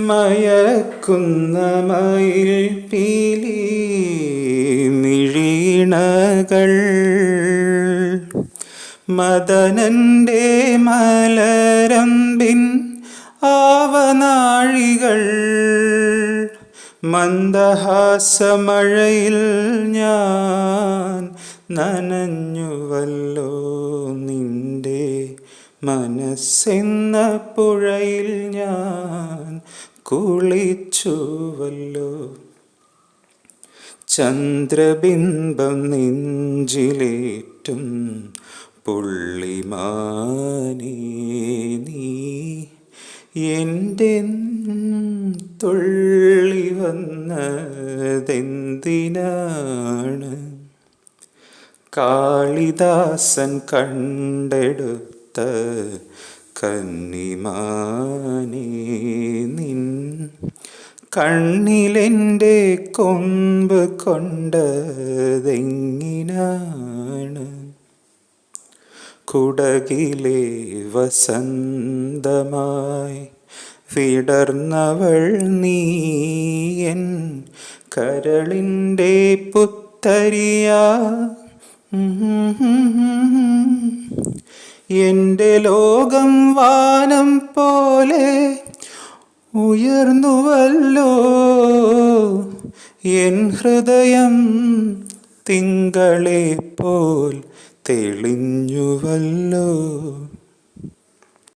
മയക്കുന്ന മയിൽ പീലി നിഴീണകൾ മദനന്റെ മലരമ്പിൻ ആവനാഴികൾ. മന്ദഹാസമഴയിൽ ഞാൻ നനഞ്ഞുവല്ലോ. മനസ്സെന്ന പുഴയിൽ ഞാൻ കുളിച്ചുവല്ലോ. ചന്ദ്രബിംബം നെഞ്ചിലേറ്റും പുള്ളിമാനേ നീ. എന്റെ തുള്ളി വന്നതെന്തിനാണ്? കാളിദാസൻ കണ്ടെടുത്ത കന്നിമാനേ നിൻ കണ്ണിലെന്റെ കൊമ്പ് കൊണ്ടതെങ്ങിനാണ്? കുടകിലെ വസന്തമായി വിടർന്നവൾ നീയൻ കരളിന്റെ പുത്തരിയാ. എന്റെ ലോകം വാനം പോലെ ഉയർന്നുവല്ലോ. എൻ ഹൃദയം തിങ്കളെ പോൽ തെളിഞ്ഞുവല്ലോ.